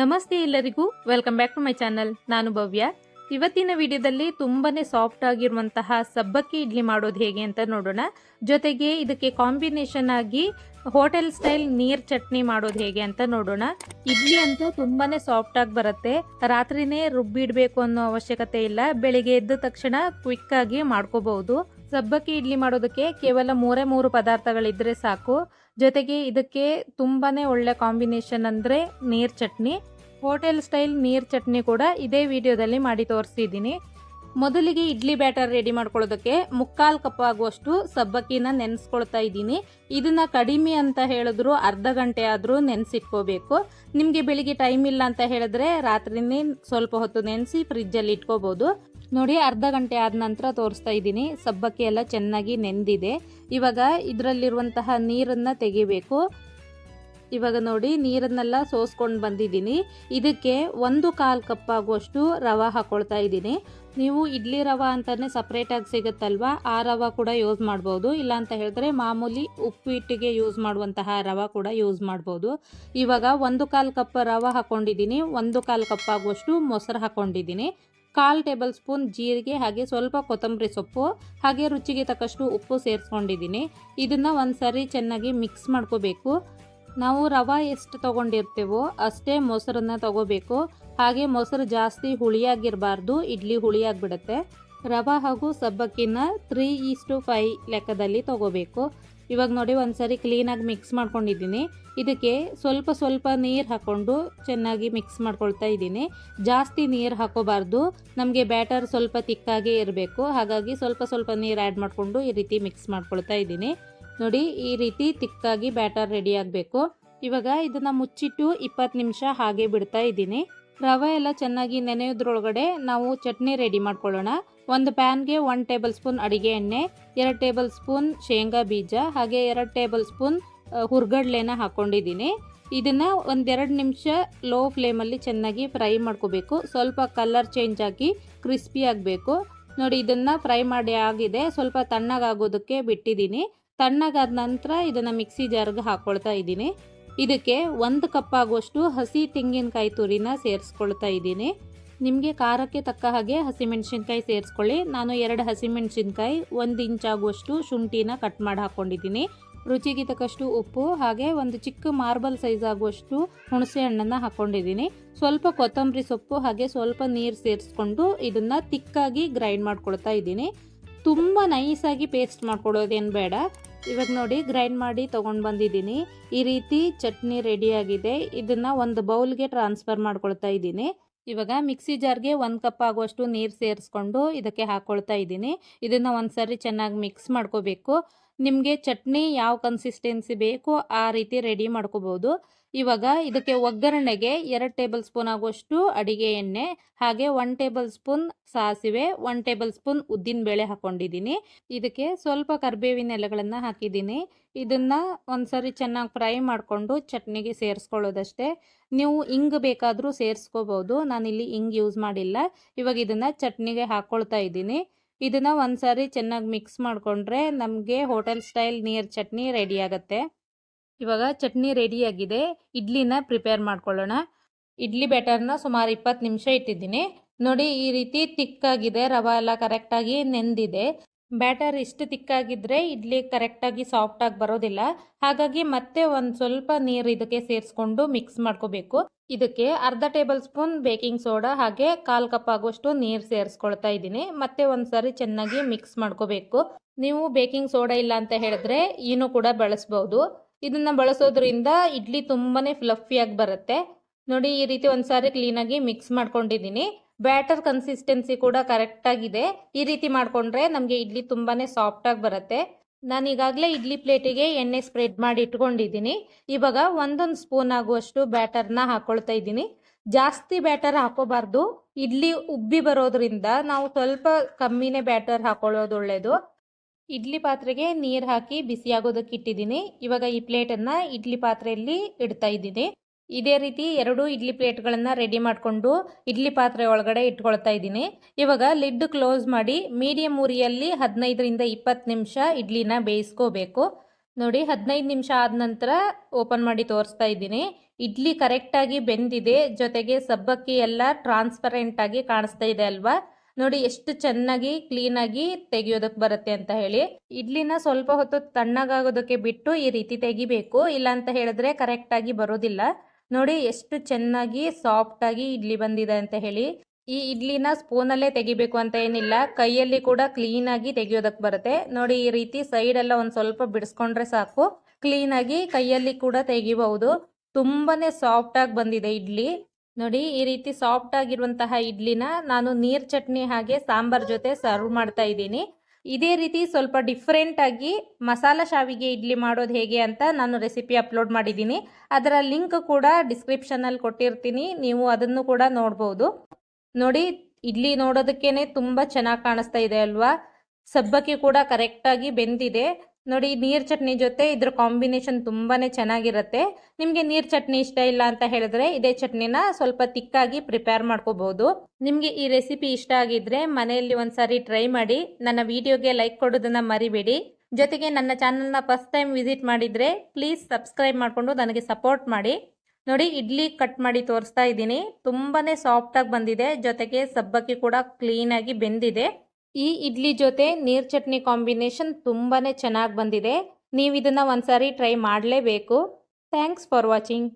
ನಮಸ್ತೆ ಎಲ್ಲರಿಗೂ. Welcome back to my channel ನಾನು ಭವ್ಯ. ಇವತ್ತಿನ ವಿಡಿಯೋದಲ್ಲಿ ತುಂಬಾನೇ ಸಾಫ್ಟ್ ಆಗಿರುವಂತಹ ಸಬ್ಬಕ್ಕಿ ಇಡ್ಲಿ ಮಾಡೋದು ಹೇಗೆ ಅಂತ ನೋಡೋಣ. ಜೊತೆಗೆ ಇದಕ್ಕೆ ಕಾಂಬಿನೇಷನ್ ಆಗಿ ಹೋಟೆಲ್ ಸ್ಟೈಲ್ ನೀರ್ ಚಟ್ನಿ ಮಾಡೋದು ಹೇಗೆ ಅಂತ ನೋಡೋಣ. ಇಡ್ಲಿ ಅಂತೂ ತುಂಬಾನೇ ಸಾಫ್ಟ್ ಆಗಿ ಬರುತ್ತೆ. ರಾತ್ರಿನೇ ರುಬ್ಬಿಡ್ಬೇಕು ಅನ್ನೋ ಅವಶ್ಯಕತೆ ಇಲ್ಲ. ಬೆಳಿಗ್ಗೆ ಎದ್ದ ತಕ್ಷಣ ಕ್ವಿಕ್ ಆಗಿ ಮಾಡ್ಕೋಬಹುದು. ಸಬ್ಬಕ್ಕಿ ಇಡ್ಲಿ ಮಾಡೋದಕ್ಕೆ ಕೇವಲ ಮೂರೇ ಮೂರು ಪದಾರ್ಥಗಳಿದ್ದರೆ ಸಾಕು. ಜೊತೆಗೆ ಇದಕ್ಕೆ ತುಂಬಾ ಒಳ್ಳೆ ಕಾಂಬಿನೇಷನ್ ಅಂದರೆ ನೀರ್ ಚಟ್ನಿ. ಹೋಟೆಲ್ ಸ್ಟೈಲ್ ನೀರ್ ಚಟ್ನಿ ಕೂಡ ಇದೇ ವಿಡಿಯೋದಲ್ಲಿ ಮಾಡಿ ತೋರಿಸಿದ್ದೀನಿ. ಮೊದಲಿಗೆ ಇಡ್ಲಿ ಬ್ಯಾಟರ್ ರೆಡಿ ಮಾಡ್ಕೊಳ್ಳೋದಕ್ಕೆ ಮುಕ್ಕಾಲು ಕಪ್ ಆಗುವಷ್ಟು ಸಬ್ಬಕ್ಕಿನ ನೆನೆಸ್ಕೊಳ್ತಾ ಇದ್ದೀನಿ. ಇದನ್ನ ಕಡಿಮೆ ಅಂತ ಹೇಳಿದ್ರು ಅರ್ಧ ಗಂಟೆ ಆದರೂ ನೆನೆಸಿಟ್ಕೋಬೇಕು. ನಿಮಗೆ ಬೆಳಿಗ್ಗೆ ಟೈಮ್ ಇಲ್ಲ ಅಂತ ಹೇಳಿದ್ರೆ ರಾತ್ರಿನೇ ಸ್ವಲ್ಪ ಹೊತ್ತು ನೆನೆಸಿ ಫ್ರಿಜ್ಜಲ್ಲಿ ಇಟ್ಕೋಬಹುದು ನೋಡಿ, ಅರ್ಧ ಗಂಟೆ ಆದ ನಂತರ ತೋರಿಸ್ತಾ ಇದ್ದೀನಿ. ಸಬ್ಬಕ್ಕಿ ಎಲ್ಲ ಚೆನ್ನಾಗಿ ನೆಂದಿದೆ. ಇವಾಗ ಇದರಲ್ಲಿರುವಂತಹ ನೀರನ್ನು ತೆಗಿಬೇಕು. ಇವಾಗ ನೋಡಿ, ನೀರನ್ನೆಲ್ಲ ಸೋಸ್ಕೊಂಡು ಬಂದಿದ್ದೀನಿ. ಇದಕ್ಕೆ ಒಂದು ಕಾಲು ಕಪ್ ಆಗುವಷ್ಟು ರವೆ ಹಾಕೊಳ್ತಾ ಇದ್ದೀನಿ. ನೀವು ಇಡ್ಲಿ ರವೆ ಅಂತಲೇ ಸಪ್ರೇಟಾಗಿ ಸಿಗುತ್ತಲ್ವಾ? ಆ ರವೆ ಕೂಡ ಯೂಸ್ ಮಾಡ್ಬೋದು. ಇಲ್ಲ ಅಂತ ಹೇಳಿದ್ರೆ ಮಾಮೂಲಿ ಉಪ್ಪಿಟ್ಟಿಗೆ ಯೂಸ್ ಮಾಡುವಂತಹ ರವೆ ಕೂಡ ಯೂಸ್ ಮಾಡ್ಬೋದು. ಇವಾಗ ಒಂದು ಕಾಲು ಕಪ್ ರವೆ ಹಾಕೊಂಡಿದ್ದೀನಿ. ಒಂದು ಕಾಲು ಕಪ್ ಆಗುವಷ್ಟು ಮೊಸರು ಹಾಕೊಂಡಿದ್ದೀನಿ. ಕಾಲು ಟೇಬಲ್ ಸ್ಪೂನ್ ಜೀರಿಗೆ ಹಾಗೆ ಸ್ವಲ್ಪ ಕೊತ್ತಂಬರಿ ಸೊಪ್ಪು ಹಾಗೆ ರುಚಿಗೆ ತಕ್ಕಷ್ಟು ಉಪ್ಪು ಸೇರಿಸ್ಕೊಂಡಿದ್ದೀನಿ. ಇದನ್ನು ಒಂದು ಸರಿ ಚೆನ್ನಾಗಿ ಮಿಕ್ಸ್ ಮಾಡ್ಕೋಬೇಕು. ನಾವು ರವೆ ಎಷ್ಟು ತೊಗೊಂಡಿರ್ತೇವೋ ಅಷ್ಟೇ ಮೊಸರನ್ನ ತಗೋಬೇಕು. ಹಾಗೆ ಮೊಸರು ಜಾಸ್ತಿ ಹುಳಿಯಾಗಿರಬಾರ್ದು, ಇಡ್ಲಿ ಹುಳಿಯಾಗಿಬಿಡುತ್ತೆ. ರವೆ ಹಾಗೂ ಸಬ್ಬಕ್ಕಿನ ತ್ರೀ ಈಸ್ಟು ಫೈ ಲೆಕ್ಕದಲ್ಲಿ ತಗೋಬೇಕು. ಇವಾಗ ನೋಡಿ ಒಂದ್ಸರಿ ಕ್ಲೀನಾಗಿ ಮಿಕ್ಸ್ ಮಾಡ್ಕೊಂಡಿದ್ದೀನಿ. ಇದಕ್ಕೆ ಸ್ವಲ್ಪ ಸ್ವಲ್ಪ ನೀರು ಹಾಕ್ಕೊಂಡು ಚೆನ್ನಾಗಿ ಮಿಕ್ಸ್ ಮಾಡ್ಕೊಳ್ತಾ ಇದ್ದೀನಿ. ಜಾಸ್ತಿ ನೀರು ಹಾಕೋಬಾರ್ದು. ನಮಗೆ ಬ್ಯಾಟರ್ ಸ್ವಲ್ಪ ತಿಕ್ಕಾಗೇ ಇರಬೇಕು. ಹಾಗಾಗಿ ಸ್ವಲ್ಪ ಸ್ವಲ್ಪ ನೀರು ಆ್ಯಡ್ ಮಾಡಿಕೊಂಡು ಈ ರೀತಿ ಮಿಕ್ಸ್ ಮಾಡ್ಕೊಳ್ತಾ ಇದ್ದೀನಿ. ನೋಡಿ, ಈ ರೀತಿ ತಿಕ್ಕಾಗಿ ಬ್ಯಾಟರ್ ರೆಡಿ ಆಗಬೇಕು. ಇವಾಗ ಇದನ್ನು ಮುಚ್ಚಿಟ್ಟು ಇಪ್ಪತ್ತು ನಿಮಿಷ ಹಾಗೆ ಬಿಡ್ತಾ ಇದ್ದೀನಿ. ರವೆ ಎಲ್ಲ ಚೆನ್ನಾಗಿ ನೆನೆಯೋದ್ರೊಳಗಡೆ ನಾವು ಚಟ್ನಿ ರೆಡಿ ಮಾಡ್ಕೊಳ್ಳೋಣ. ಒಂದು ಪ್ಯಾನ್ಗೆ ಒನ್ ಟೇಬಲ್ ಸ್ಪೂನ್ ಅಡಿಗೆ ಎಣ್ಣೆ, ಎರಡು ಟೇಬಲ್ ಸ್ಪೂನ್ ಶೇಂಗಾ ಬೀಜ, ಹಾಗೆ ಎರಡು ಟೇಬಲ್ ಸ್ಪೂನ್ ಹುರ್ಗಡ್ಲೆನ ಹಾಕ್ಕೊಂಡಿದ್ದೀನಿ ಇದನ್ನು ಒಂದೆರಡು ನಿಮಿಷ ಲೋ ಫ್ಲೇಮಲ್ಲಿ ಚೆನ್ನಾಗಿ ಫ್ರೈ ಮಾಡ್ಕೋಬೇಕು. ಸ್ವಲ್ಪ ಕಲರ್ ಚೇಂಜ್ ಆಗಿ ಕ್ರಿಸ್ಪಿ ಆಗಬೇಕು. ನೋಡಿ, ಇದನ್ನು ಫ್ರೈ ಮಾಡಿ ಆಗಿದೆ. ಸ್ವಲ್ಪ ತಣ್ಣಗಾಗೋದಕ್ಕೆ ಬಿಟ್ಟಿದ್ದೀನಿ. ತಣ್ಣಗಾದ ನಂತರ ಇದನ್ನು ಮಿಕ್ಸಿ ಜಾರ್ಗೆ ಹಾಕ್ಕೊಳ್ತಾ ಇದ್ದೀನಿ. ಇದಕ್ಕೆ ಒಂದು ಕಪ್ ಆಗುವಷ್ಟು ಹಸಿ ತೆಂಗಿನಕಾಯಿ ತುರಿನ ಸೇರಿಸ್ಕೊಳ್ತಾ ಇದ್ದೀನಿ. ನಿಮಗೆ ಖಾರಕ್ಕೆ ತಕ್ಕ ಹಾಗೆ ಹಸಿಮೆಣಸಿನ್ಕಾಯಿ ಸೇರಿಸ್ಕೊಳ್ಳಿ. ನಾನು ಎರಡು ಹಸಿಮೆಣಸಿನ್ಕಾಯಿ ಒಂದು ಇಂಚ್ ಆಗುವಷ್ಟು ಶುಂಠಿನ ಕಟ್ ಮಾಡಿ ಹಾಕ್ಕೊಂಡಿದ್ದೀನಿ ರುಚಿಗೆ ತಕ್ಕಷ್ಟು ಉಪ್ಪು, ಹಾಗೆ ಒಂದು ಚಿಕ್ಕ ಮಾರ್ಬಲ್ ಸೈಜ್ ಆಗುವಷ್ಟು ಹುಣಸೆ ಹಣ್ಣನ್ನು ಹಾಕ್ಕೊಂಡಿದ್ದೀನಿ ಸ್ವಲ್ಪ ಕೊತ್ತಂಬರಿ ಸೊಪ್ಪು, ಹಾಗೆ ಸ್ವಲ್ಪ ನೀರು ಸೇರಿಸ್ಕೊಂಡು ಇದನ್ನು ತಿಕ್ಕಾಗಿ ಗ್ರೈಂಡ್ ಮಾಡ್ಕೊಳ್ತಾ ಇದ್ದೀನಿ. ತುಂಬ ನೈಸಾಗಿ ಪೇಸ್ಟ್ ಮಾಡ್ಕೊಡೋದೇನು ಬೇಡ. ಇವಾಗ ನೋಡಿ ಗ್ರೈಂಡ್ ಮಾಡಿ ತೊಗೊಂಡು ಬಂದಿದ್ದೀನಿ. ಈ ರೀತಿ ಚಟ್ನಿ ರೆಡಿಯಾಗಿದೆ ಇದನ್ನು ಒಂದು ಬೌಲ್ಗೆ ಟ್ರಾನ್ಸ್ಫರ್ ಮಾಡ್ಕೊಳ್ತಾ ಇದ್ದೀನಿ. ಇವಾಗ ಮಿಕ್ಸಿ ಜಾರ್ಗೆ ಒಂದು ಕಪ್ ಆಗುವಷ್ಟು ನೀರು ಸೇರಿಸ್ಕೊಂಡು ಇದಕ್ಕೆ ಹಾಕ್ಕೊಳ್ತಾ ಇದ್ದೀನಿ. ಇದನ್ನು ಒಂದು ಸರಿ ಚೆನ್ನಾಗಿ ಮಿಕ್ಸ್ ಮಾಡ್ಕೋಬೇಕು. ನಿಮಗೆ ಚಟ್ನಿ ಯಾವ ಕನ್ಸಿಸ್ಟೆನ್ಸಿ ಬೇಕೋ ಆ ರೀತಿ ರೆಡಿ ಮಾಡ್ಕೋಬೋದು. ಇವಾಗ ಇದಕ್ಕೆ ಒಗ್ಗರಣೆಗೆ ಎರಡು ಟೇಬಲ್ ಸ್ಪೂನ್ ಆಗುವಷ್ಟು ಅಡಿಗೆ ಎಣ್ಣೆ, ಹಾಗೆ ಒನ್ ಟೇಬಲ್ ಸ್ಪೂನ್ ಸಾಸಿವೆ ಒನ್ ಟೇಬಲ್ ಸ್ಪೂನ್ ಉದ್ದಿನ ಬೇಳೆ ಹಾಕೊಂಡಿದ್ದೀನಿ. ಇದಕ್ಕೆ ಸ್ವಲ್ಪ ಕರಿಬೇವಿನ ಎಲೆಗಳನ್ನು ಹಾಕಿದ್ದೀನಿ. ಇದನ್ನು ಒಂದ್ಸರಿ ಚೆನ್ನಾಗಿ ಫ್ರೈ ಮಾಡಿಕೊಂಡು ಚಟ್ನಿಗೆ ಸೇರಿಸ್ಕೊಳ್ಳೋದಷ್ಟೇ. ನೀವು ಇಂಗ್ ಬೇಕಾದರೂ ಸೇರಿಸ್ಕೋಬೋದು. ನಾನಿಲ್ಲಿ ಇಂಗ್ ಯೂಸ್ ಮಾಡಿಲ್ಲ. ಇವಾಗ ಇದನ್ನು ಚಟ್ನಿಗೆ ಹಾಕ್ಕೊಳ್ತಾ ಇದ್ದೀನಿ. ಇದನ್ನು ಒಂದ್ಸರಿ ಚೆನ್ನಾಗಿ ಮಿಕ್ಸ್ ಮಾಡಿಕೊಂಡ್ರೆ ನಮಗೆ ಹೋಟೆಲ್ ಸ್ಟೈಲ್ ನೀರು ಚಟ್ನಿ ರೆಡಿ ಆಗುತ್ತೆ. ಇವಾಗ ಚಟ್ನಿ ರೆಡಿಯಾಗಿದೆ ಇಡ್ಲಿನ ಪ್ರಿಪೇರ್ ಮಾಡ್ಕೊಳ್ಳೋಣ. ಇಡ್ಲಿ ಬ್ಯಾಟರ್ನ ಸುಮಾರು ಇಪ್ಪತ್ತು ನಿಮಿಷ ಇಟ್ಟಿದ್ದೀನಿ. ನೋಡಿ, ಈ ರೀತಿ ತಿಕ್ಕಾಗಿದೆ. ರವೆ ಎಲ್ಲ ಕರೆಕ್ಟಾಗಿ ನೆಂದಿದೆ. ಬ್ಯಾಟರ್ ಇಷ್ಟು ತಿಕ್ಕಾಗಿದ್ದರೆ ಇಡ್ಲಿ ಕರೆಕ್ಟಾಗಿ ಸಾಫ್ಟಾಗಿ ಬರೋದಿಲ್ಲ. ಹಾಗಾಗಿ ಮತ್ತೆ ಒಂದು ಸ್ವಲ್ಪ ನೀರು ಇದಕ್ಕೆ ಸೇರಿಸ್ಕೊಂಡು ಮಿಕ್ಸ್ ಮಾಡ್ಕೋಬೇಕು. ಇದಕ್ಕೆ ಅರ್ಧ ಟೇಬಲ್ ಸ್ಪೂನ್ ಬೇಕಿಂಗ್ ಸೋಡಾ ಹಾಗೆ ಕಾಲು ಕಪ್ ಆಗುವಷ್ಟು ನೀರು ಸೇರಿಸ್ಕೊಳ್ತಾ ಇದ್ದೀನಿ. ಮತ್ತೆ ಒಂದ್ಸರಿ ಚೆನ್ನಾಗಿ ಮಿಕ್ಸ್ ಮಾಡ್ಕೋಬೇಕು. ನೀವು ಬೇಕಿಂಗ್ ಸೋಡಾ ಇಲ್ಲ ಅಂತ ಹೇಳಿದ್ರೆ ಏನೂ ಕೂಡ ಬಳಸ್ಬೋದು. ಇದನ್ನ ಬಳಸೋದ್ರಿಂದ ಇಡ್ಲಿ ತುಂಬಾ ಫ್ಲಫಿಯಾಗಿ ಬರುತ್ತೆ. ನೋಡಿ, ಈ ರೀತಿ ಒಂದ್ಸಾರಿ ಕ್ಲೀನಾಗಿ ಮಿಕ್ಸ್ ಮಾಡ್ಕೊಂಡಿದ್ದೀನಿ. ಬ್ಯಾಟರ್ ಕನ್ಸಿಸ್ಟೆನ್ಸಿ ಕೂಡ ಕರೆಕ್ಟಾಗಿದೆ ಈ ರೀತಿ ಮಾಡಿಕೊಂಡ್ರೆ ನಮಗೆ ಇಡ್ಲಿ ತುಂಬಾ ಸಾಫ್ಟಾಗಿ ಬರುತ್ತೆ. ನಾನು ಈಗಾಗಲೇ ಇಡ್ಲಿ ಪ್ಲೇಟಿಗೆ ಎಣ್ಣೆ ಸ್ಪ್ರೆಡ್ ಮಾಡಿ ಇಟ್ಕೊಂಡಿದ್ದೀನಿ. ಇವಾಗ ಒಂದೊಂದು ಸ್ಪೂನ್ ಆಗುವಷ್ಟು ಬ್ಯಾಟರ್ನ ಹಾಕ್ಕೊಳ್ತಾ ಇದ್ದೀನಿ. ಜಾಸ್ತಿ ಬ್ಯಾಟರ್ ಹಾಕೋಬಾರ್ದು. ಇಡ್ಲಿ ಉಬ್ಬಿ ಬರೋದ್ರಿಂದ ನಾವು ಸ್ವಲ್ಪ ಕಮ್ಮಿನೇ ಬ್ಯಾಟರ್ ಹಾಕೊಳ್ಳೋದು ಒಳ್ಳೆಯದು ಇಡ್ಲಿ ಪಾತ್ರೆಗೆ ನೀರು ಹಾಕಿ ಬಿಸಿಯಾಗೋದಕ್ಕೆ ಇಟ್ಟಿದ್ದೀನಿ. ಇವಾಗ ಈ ಪ್ಲೇಟನ್ನು ಇಡ್ಲಿ ಪಾತ್ರೆಯಲ್ಲಿ ಇಡ್ತಾ ಇದ್ದೀನಿ. ಇದೇ ರೀತಿ ಎರಡು ಇಡ್ಲಿ ಪ್ಲೇಟ್ಗಳನ್ನು ರೆಡಿ ಮಾಡಿಕೊಂಡು ಇಡ್ಲಿ ಪಾತ್ರೆ ಒಳಗಡೆ ಇಟ್ಕೊಳ್ತಾ ಇದ್ದೀನಿ. ಇವಾಗ ಲಿಡ್ ಕ್ಲೋಸ್ ಮಾಡಿ ಮೀಡಿಯಮ್ ಉರಿಯಲ್ಲಿ ಹದಿನೈದರಿಂದ ಇಪ್ಪತ್ತು ನಿಮಿಷ ಇಡ್ಲಿನ ಬೇಯಿಸ್ಕೋಬೇಕು. ನೋಡಿ, ಹದಿನೈದು ನಿಮಿಷ ಆದ ನಂತರ ಓಪನ್ ಮಾಡಿ ತೋರಿಸ್ತಾ ಇದ್ದೀನಿ. ಇಡ್ಲಿ ಕರೆಕ್ಟಾಗಿ ಬೆಂದಿದೆ. ಜೊತೆಗೆ ಸಬ್ಬಕ್ಕಿ ಎಲ್ಲ ಟ್ರಾನ್ಸ್ಪರೆಂಟಾಗಿ ಕಾಣಿಸ್ತಾ ಇದೆ ಅಲ್ವಾ? ನೋಡಿ ಎಷ್ಟು ಚೆನ್ನಾಗಿ ಕ್ಲೀನಾಗಿ ತೆಗಿಯೋದಕ್ಕೆ ಬರುತ್ತೆ ಅಂತ ಹೇಳಿ. ಇಡ್ಲಿನ ಸ್ವಲ್ಪ ಹೊತ್ತು ತಣ್ಣಗಾಗೋದಕ್ಕೆ ಬಿಟ್ಟು ಈ ರೀತಿ ತೆಗಿಬೇಕು. ಇಲ್ಲ ಅಂತ ಹೇಳಿದ್ರೆ ಕರೆಕ್ಟಾಗಿ ಬರೋದಿಲ್ಲ. ನೋಡಿ ಎಷ್ಟು ಚೆನ್ನಾಗಿ ಸಾಫ್ಟಾಗಿ ಇಡ್ಲಿ ಬಂದಿದೆ ಅಂತ ಹೇಳಿ. ಈ ಇಡ್ಲಿನ ಸ್ಪೂನಲ್ಲೇ ತೆಗಿಬೇಕು ಅಂತ ಏನಿಲ್ಲ. ಕೈಯಲ್ಲಿ ಕೂಡ ಕ್ಲೀನಾಗಿ ತೆಗಿಯೋದಕ್ಕೆ ಬರುತ್ತೆ. ನೋಡಿ ಈ ರೀತಿ ಸೈಡ್ ಎಲ್ಲ ಒಂದು ಸ್ವಲ್ಪ ಬಿಡಿಸ್ಕೊಂಡ್ರೆ ಸಾಕು. ಕ್ಲೀನಾಗಿ ಕೈಯಲ್ಲಿ ಕೂಡ ತೆಗಿಬಹುದು. ತುಂಬಾನೇ ಸಾಫ್ಟಾಗಿ ಬಂದಿದೆ ಇಡ್ಲಿ. ನೋಡಿ, ಈ ರೀತಿ ಸಾಫ್ಟ್ ಆಗಿರುವಂತಹ ಇಡ್ಲಿನ ನಾನು ನೀರ್ ಚಟ್ನಿ ಹಾಗೆ ಸಾಂಬಾರ್ ಜೊತೆ ಸರ್ವ್ ಮಾಡ್ತಾ ಇದ್ದೀನಿ. ಇದೇ ರೀತಿ ಸ್ವಲ್ಪ ಡಿಫ್ರೆಂಟ್ ಆಗಿ ಮಸಾಲ ಶಾವಿಗೆ ಇಡ್ಲಿ ಮಾಡೋದು ಹೇಗೆ ಅಂತ ನಾನು ರೆಸಿಪಿ ಅಪ್ಲೋಡ್ ಮಾಡಿದ್ದೀನಿ. ಅದರ ಲಿಂಕ್ ಕೂಡ ಡಿಸ್ಕ್ರಿಪ್ಷನಲ್ಲಿ ಕೊಟ್ಟಿರ್ತೀನಿ, ನೀವು ಅದನ್ನು ಕೂಡ ನೋಡಬಹುದು ನೋಡಿ, ಇಡ್ಲಿ ನೋಡೋದಕ್ಕೇನೆ ತುಂಬ ಚೆನ್ನಾಗಿ ಕಾಣಿಸ್ತಾ ಇದೆ ಅಲ್ವಾ? ಸಬ್ಬಕ್ಕಿ ಕೂಡ ಕರೆಕ್ಟಾಗಿ ಬೆಂದಿದೆ. ನೋಡಿ, ನೀರ್ ಚಟ್ನಿ ಜೊತೆ ಇದ್ರ ಕಾಂಬಿನೇಷನ್ ತುಂಬಾನೇ ಚೆನ್ನಾಗಿರುತ್ತೆ. ನಿಮಗೆ ನೀರ್ ಚಟ್ನಿ ಇಷ್ಟ ಇಲ್ಲ ಅಂತ ಹೇಳಿದ್ರೆ ಇದೇ ಚಟ್ನಿನ ಸ್ವಲ್ಪ ತಿಕ್ಕಾಗಿ ಪ್ರಿಪೇರ್ ಮಾಡ್ಕೋಬಹುದು ನಿಮಗೆ ಈ ರೆಸಿಪಿ ಇಷ್ಟ ಆಗಿದ್ರೆ ಮನೆಯಲ್ಲಿ ಒಂದ್ಸಾರಿ ಟ್ರೈ ಮಾಡಿ, ನನ್ನ ವಿಡಿಯೋಗೆ ಲೈಕ್ ಕೊಡೋದನ್ನ ಮರಿಬೇಡಿ. ಜೊತೆಗೆ ನನ್ನ ಚಾನಲ್ನ ಫಸ್ಟ್ ಟೈಮ್ ವಿಸಿಟ್ ಮಾಡಿದ್ರೆ ಪ್ಲೀಸ್ ಸಬ್ಸ್ಕ್ರೈಬ್ ಮಾಡಿಕೊಂಡು ನನಗೆ ಸಪೋರ್ಟ್ ಮಾಡಿ. ನೋಡಿ, ಇಡ್ಲಿ ಕಟ್ ಮಾಡಿ ತೋರಿಸ್ತಾ ಇದ್ದೀನಿ. ತುಂಬಾನೇ ಸಾಫ್ಟಾಗಿ ಬಂದಿದೆ. ಜೊತೆಗೆ ಸಬ್ಬಕ್ಕಿ ಕೂಡ ಕ್ಲೀನಾಗಿ ಬೆಂದಿದೆ. ಈ ಇಡ್ಲಿ ಜೊತೆ ನೀರ್ ಚಟ್ನಿ ಕಾಂಬಿನೇಷನ್ ತುಂಬಾ ಚೆನ್ನಾಗಿ ಬಂದಿದೆ. ನೀವು ಇದನ್ನ ಒಂದ್ಸಾರಿ ಟ್ರೈ ಮಾಡಲೇಬೇಕು. Thanks for watching.